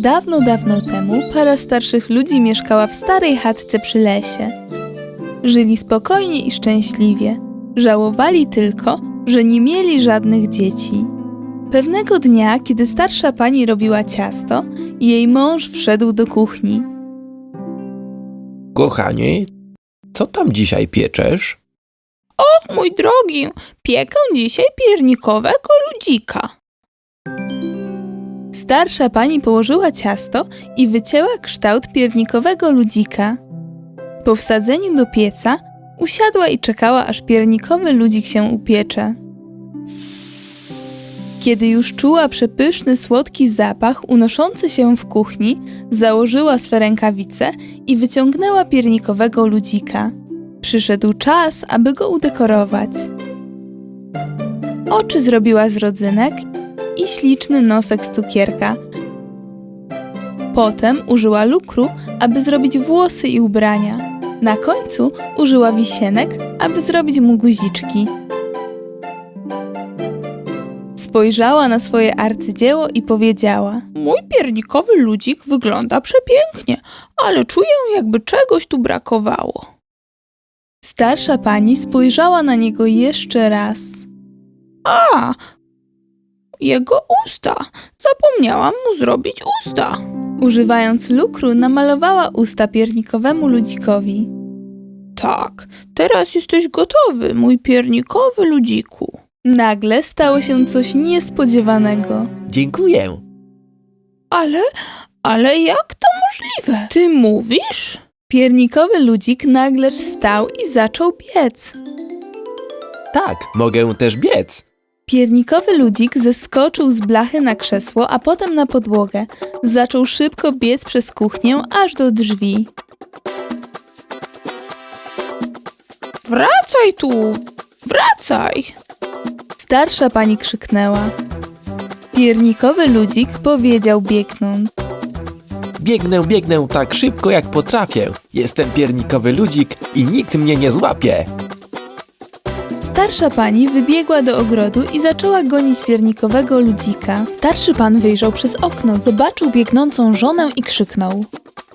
Dawno, dawno temu para starszych ludzi mieszkała w starej chatce przy lesie. Żyli spokojnie i szczęśliwie. Żałowali tylko, że nie mieli żadnych dzieci. Pewnego dnia, kiedy starsza pani robiła ciasto, jej mąż wszedł do kuchni. Kochanie, co tam dzisiaj pieczesz? Och, mój drogi, piekę dzisiaj piernikowego ludzika. Starsza pani położyła ciasto i wycięła kształt piernikowego ludzika. Po wsadzeniu do pieca usiadła i czekała, aż piernikowy ludzik się upiecze. Kiedy już czuła przepyszny, słodki zapach unoszący się w kuchni, założyła swe rękawice i wyciągnęła piernikowego ludzika. Przyszedł czas, aby go udekorować. Oczy zrobiła z rodzynek i śliczny nosek z cukierka. Potem użyła lukru, aby zrobić włosy i ubrania. Na końcu użyła wisienek, aby zrobić mu guziczki. Spojrzała na swoje arcydzieło i powiedziała: Mój piernikowy ludzik wygląda przepięknie, ale czuję, jakby czegoś tu brakowało. Starsza pani spojrzała na niego jeszcze raz. A, jego usta. Zapomniałam mu zrobić usta. Używając lukru, namalowała usta piernikowemu ludzikowi. Tak, teraz jesteś gotowy, mój piernikowy ludziku. Nagle stało się coś niespodziewanego. Dziękuję. Ale, ale jak to możliwe? Ty mówisz? Piernikowy ludzik nagle wstał i zaczął biec. Tak, mogę też biec. Piernikowy ludzik zeskoczył z blachy na krzesło, a potem na podłogę. Zaczął szybko biec przez kuchnię aż do drzwi. Wracaj tu! Wracaj! Starsza pani krzyknęła. Piernikowy ludzik powiedział biegnąc. Biegnę, biegnę tak szybko jak potrafię. Jestem piernikowy ludzik i nikt mnie nie złapie. Starsza pani wybiegła do ogrodu i zaczęła gonić piernikowego ludzika. Starszy pan wyjrzał przez okno, zobaczył biegnącą żonę i krzyknął.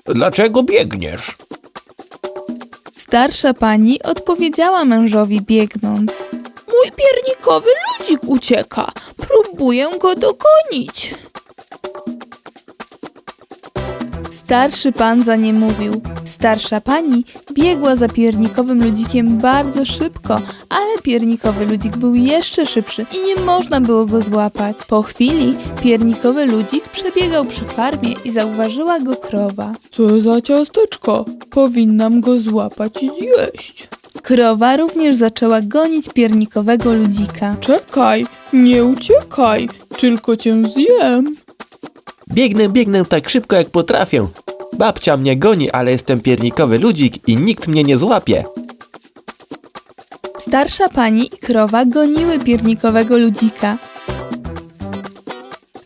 Dlaczego biegniesz? Starsza pani odpowiedziała mężowi biegnąc. Mój piernikowy ludzik ucieka. Próbuję go dogonić. Starszy pan za nie mówił. Starsza pani biegła za piernikowym ludzikiem bardzo szybko, ale piernikowy ludzik był jeszcze szybszy i nie można było go złapać. Po chwili piernikowy ludzik przebiegał przy farmie i zauważyła go krowa. Co za ciasteczko? Powinnam go złapać i zjeść. Krowa również zaczęła gonić piernikowego ludzika. Czekaj, nie uciekaj, tylko cię zjem. Biegnę, biegnę tak szybko jak potrafię. Babcia mnie goni, ale jestem piernikowy ludzik i nikt mnie nie złapie. Starsza pani i krowa goniły piernikowego ludzika.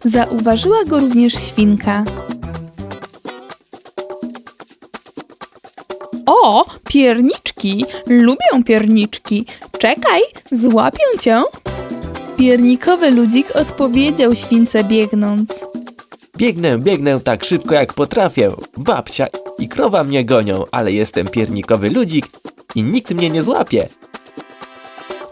Zauważyła go również świnka. O, pierniczki! Lubię pierniczki. Czekaj, złapię cię. Piernikowy ludzik odpowiedział śwince biegnąc. Biegnę, biegnę tak szybko jak potrafię. Babcia i krowa mnie gonią, ale jestem piernikowy ludzik i nikt mnie nie złapie.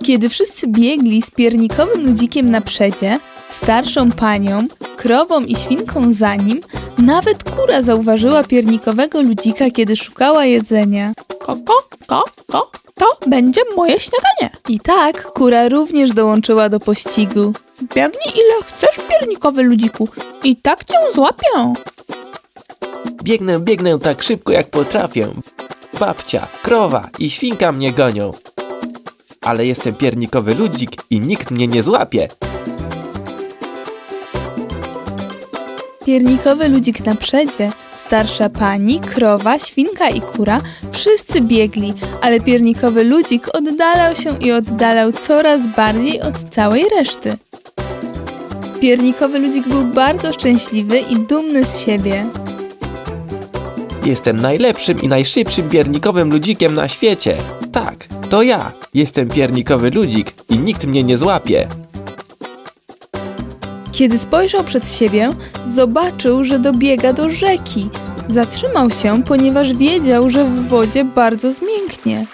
Kiedy wszyscy biegli z piernikowym ludzikiem na przedzie, starszą panią, krową i świnką za nim, nawet kura zauważyła piernikowego ludzika, kiedy szukała jedzenia. Ko, ko, ko, ko, to będzie moje śniadanie. I tak kura również dołączyła do pościgu. Biegnij ile chcesz, piernikowy ludziku, i tak cię złapię. Biegnę, biegnę tak szybko jak potrafię. Babcia, krowa i świnka mnie gonią. Ale jestem piernikowy ludzik i nikt mnie nie złapie. Piernikowy ludzik na przedzie, starsza pani, krowa, świnka i kura wszyscy biegli, ale piernikowy ludzik oddalał się i oddalał coraz bardziej od całej reszty. Piernikowy ludzik był bardzo szczęśliwy i dumny z siebie. Jestem najlepszym i najszybszym piernikowym ludzikiem na świecie. Tak, to ja. Jestem piernikowy ludzik i nikt mnie nie złapie. Kiedy spojrzał przed siebie, zobaczył, że dobiega do rzeki. Zatrzymał się, ponieważ wiedział, że w wodzie bardzo zmięknie.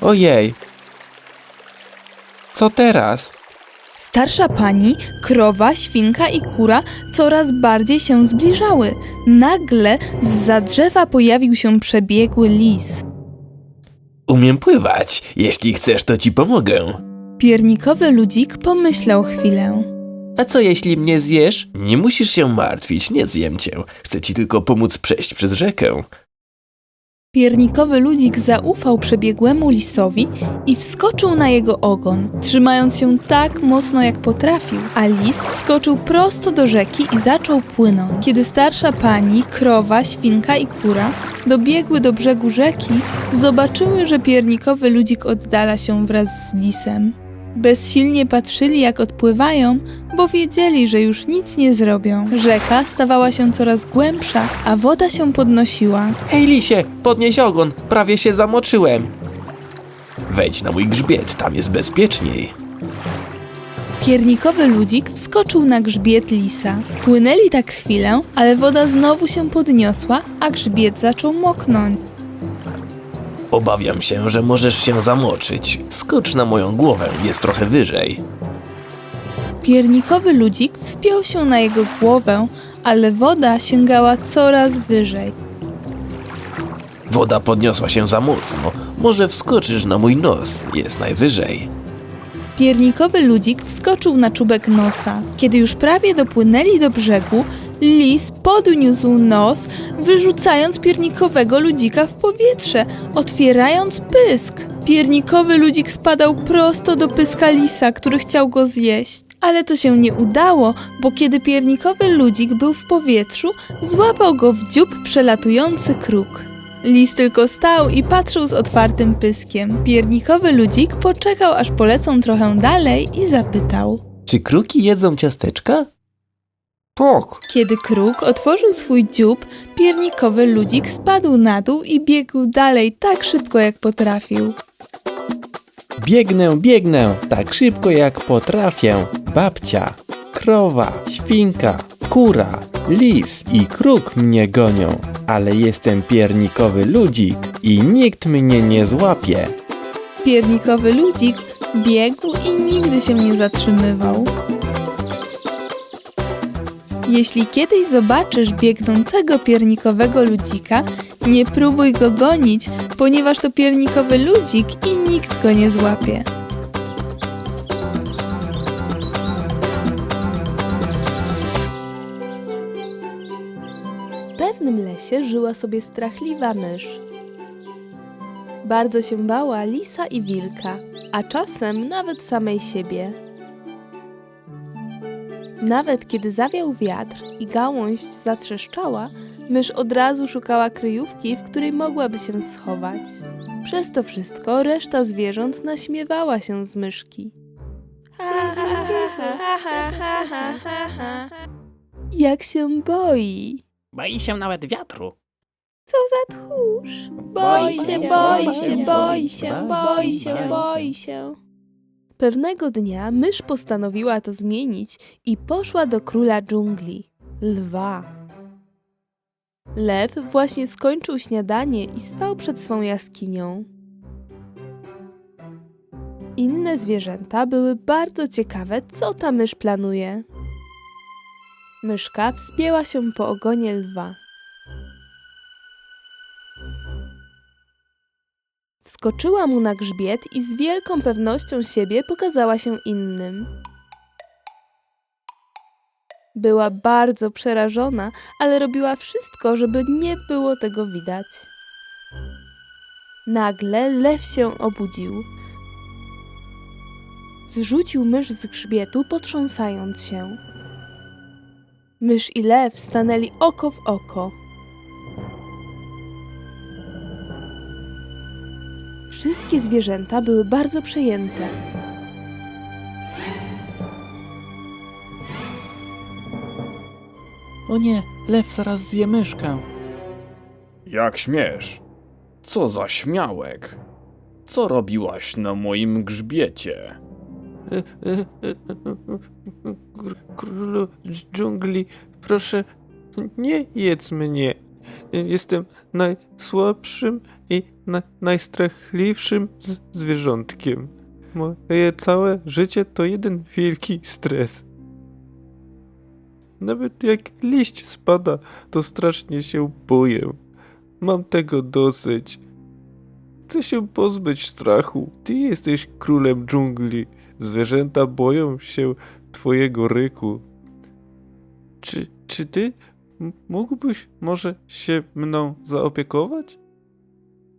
Ojej. Co teraz? Starsza pani, krowa, świnka i kura coraz bardziej się zbliżały. Nagle z drzewa pojawił się przebiegły lis. Umiem pływać. Jeśli chcesz, to ci pomogę. Piernikowy ludzik pomyślał chwilę. A co jeśli mnie zjesz? Nie musisz się martwić, nie zjem cię. Chcę ci tylko pomóc przejść przez rzekę. Piernikowy ludzik zaufał przebiegłemu lisowi i wskoczył na jego ogon, trzymając się tak mocno jak potrafił, a lis wskoczył prosto do rzeki i zaczął płynąć. Kiedy starsza pani, krowa, świnka i kura dobiegły do brzegu rzeki, zobaczyły, że piernikowy ludzik oddala się wraz z lisem. Bezsilnie patrzyli, jak odpływają, bo wiedzieli, że już nic nie zrobią. Rzeka stawała się coraz głębsza, a woda się podnosiła. Hej, lisie, podnieś ogon, prawie się zamoczyłem. Wejdź na mój grzbiet, tam jest bezpieczniej. Piernikowy ludzik wskoczył na grzbiet lisa. Płynęli tak chwilę, ale woda znowu się podniosła, a grzbiet zaczął moknąć. Obawiam się, że możesz się zamoczyć. Skocz na moją głowę, jest trochę wyżej. Piernikowy ludzik wspiął się na jego głowę, ale woda sięgała coraz wyżej. Woda podniosła się za mocno. Może wskoczysz na mój nos, jest najwyżej. Piernikowy ludzik wskoczył na czubek nosa. Kiedy już prawie dopłynęli do brzegu, lis podniósł nos, wyrzucając piernikowego ludzika w powietrze, otwierając pysk. Piernikowy ludzik spadał prosto do pyska lisa, który chciał go zjeść. Ale to się nie udało, bo kiedy piernikowy ludzik był w powietrzu, złapał go w dziób przelatujący kruk. Lis tylko stał i patrzył z otwartym pyskiem. Piernikowy ludzik poczekał, aż polecą trochę dalej i zapytał. Czy kruki jedzą ciasteczka? Tak. Kiedy kruk otworzył swój dziób, piernikowy ludzik spadł na dół i biegł dalej tak szybko, jak potrafił. Biegnę, biegnę, tak szybko jak potrafię. Babcia, krowa, świnka, kura, lis i kruk mnie gonią. Ale jestem piernikowy ludzik i nikt mnie nie złapie. Piernikowy ludzik biegł i nigdy się nie zatrzymywał. Jeśli kiedyś zobaczysz biegnącego piernikowego ludzika, nie próbuj go gonić, ponieważ to piernikowy ludzik i nikt go nie złapie. W pewnym lesie żyła sobie strachliwa mysz. Bardzo się bała lisa i wilka, a czasem nawet samej siebie. Nawet kiedy zawiał wiatr i gałąź zatrzeszczała, mysz od razu szukała kryjówki, w której mogłaby się schować. Przez to wszystko reszta zwierząt naśmiewała się z myszki. Ha, ha, ha, ha, Jak się boi! Boi się nawet wiatru. Co za tchórz! Boi się, boi się, boi się, boi się, boi się. Boi się. Pewnego dnia mysz postanowiła to zmienić i poszła do króla dżungli, lwa. Lew właśnie skończył śniadanie i spał przed swą jaskinią. Inne zwierzęta były bardzo ciekawe, co ta mysz planuje. Myszka wspięła się po ogonie lwa. Wskoczyła mu na grzbiet i z wielką pewnością siebie pokazała się innym. Była bardzo przerażona, ale robiła wszystko, żeby nie było tego widać. Nagle lew się obudził. Zrzucił mysz z grzbietu, potrząsając się. Mysz i lew stanęli oko w oko. Wszystkie zwierzęta były bardzo przejęte. O nie, lew zaraz zje myszkę. Jak śmiesz? Co za śmiałek? Co robiłaś na moim grzbiecie? kr- Królu dżungli, proszę, nie jedz mnie. Jestem najsłabszym i na, najstrachliwszym zwierzątkiem. Moje całe życie to jeden wielki stres. Nawet jak liść spada, to strasznie się boję. Mam tego dosyć. Chcę się pozbyć strachu. Ty jesteś królem dżungli. Zwierzęta boją się twojego ryku. Czy, czy ty mógłbyś może się mną zaopiekować?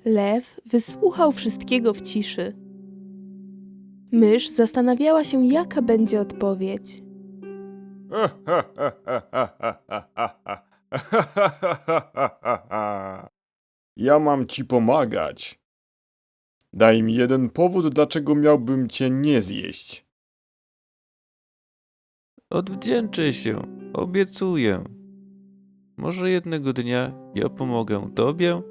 Lew wysłuchał wszystkiego w ciszy. Mysz zastanawiała się, jaka będzie odpowiedź. Ja mam ci pomagać. Daj mi jeden powód, dlaczego miałbym cię nie zjeść. Odwdzięczę się, obiecuję. Może jednego dnia ja pomogę tobie?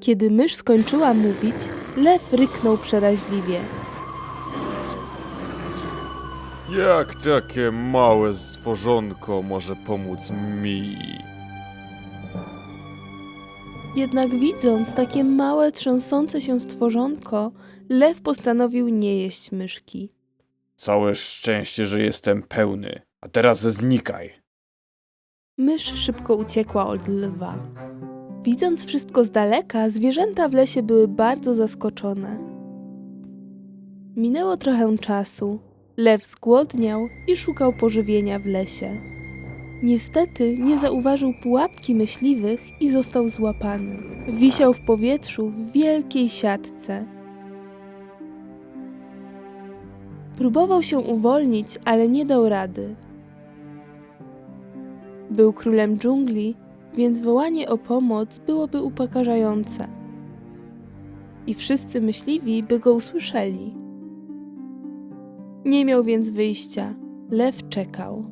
Kiedy mysz skończyła mówić, lew ryknął przeraźliwie. Jak takie małe stworzonko może pomóc mi? Jednak widząc takie małe, trzęsące się stworzonko, lew postanowił nie jeść myszki. Całe szczęście, że jestem pełny. A teraz znikaj. Mysz szybko uciekła od lwa. Widząc wszystko z daleka, zwierzęta w lesie były bardzo zaskoczone. Minęło trochę czasu. Lew zgłodniał i szukał pożywienia w lesie. Niestety nie zauważył pułapki myśliwych i został złapany. Wisiał w powietrzu w wielkiej siatce. Próbował się uwolnić, ale nie dał rady. Był królem dżungli, więc wołanie o pomoc byłoby upokarzające. I wszyscy myśliwi by go usłyszeli. Nie miał więc wyjścia. Lew czekał.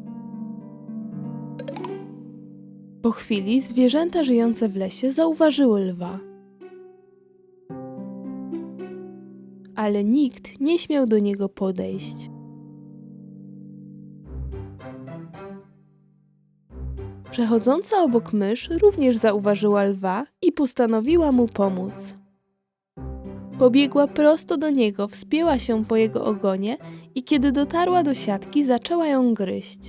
Po chwili zwierzęta żyjące w lesie zauważyły lwa. Ale nikt nie śmiał do niego podejść. Przechodząca obok mysz również zauważyła lwa i postanowiła mu pomóc. Pobiegła prosto do niego, wspięła się po jego ogonie i kiedy dotarła do siatki, zaczęła ją gryźć.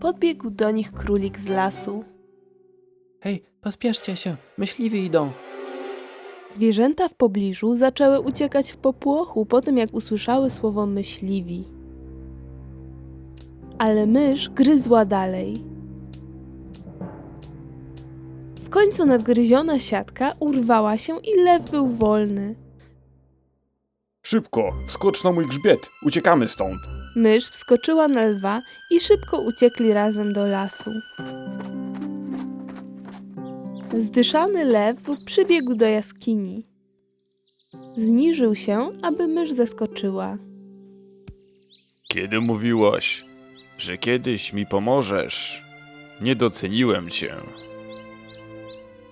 Podbiegł do nich królik z lasu. Hej, pospieszcie się, myśliwi idą. Zwierzęta w pobliżu zaczęły uciekać w popłochu po tym, jak usłyszały słowo myśliwi. Ale mysz gryzła dalej. W końcu nadgryziona siatka urwała się i lew był wolny. Szybko, wskocz na mój grzbiet. Uciekamy stąd. Mysz wskoczyła na lwa i szybko uciekli razem do lasu. Zdyszany lew przybiegł do jaskini. Zniżył się, aby mysz zeskoczyła. Kiedy mówiłaś, że kiedyś mi pomożesz, nie doceniłem cię.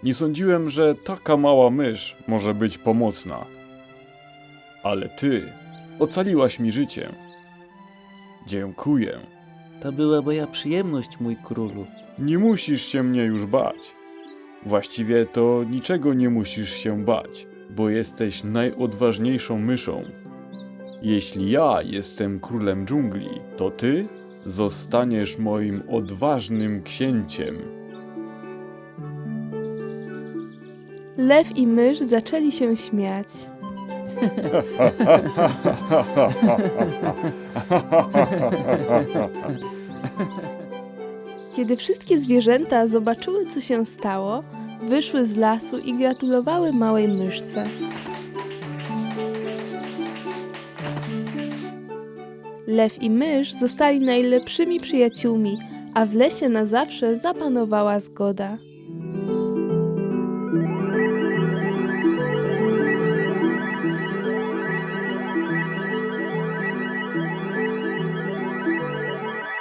Nie sądziłem, że taka mała mysz może być pomocna. Ale ty ocaliłaś mi życie. Dziękuję. To była moja przyjemność, mój królu. Nie musisz się mnie już bać. Właściwie to niczego nie musisz się bać, bo jesteś najodważniejszą myszą. Jeśli ja jestem królem dżungli, to ty zostaniesz moim odważnym księciem. Lew i mysz zaczęli się śmiać. Kiedy wszystkie zwierzęta zobaczyły, co się stało, wyszły z lasu i gratulowały małej myszce. Lew i mysz zostali najlepszymi przyjaciółmi, a w lesie na zawsze zapanowała zgoda.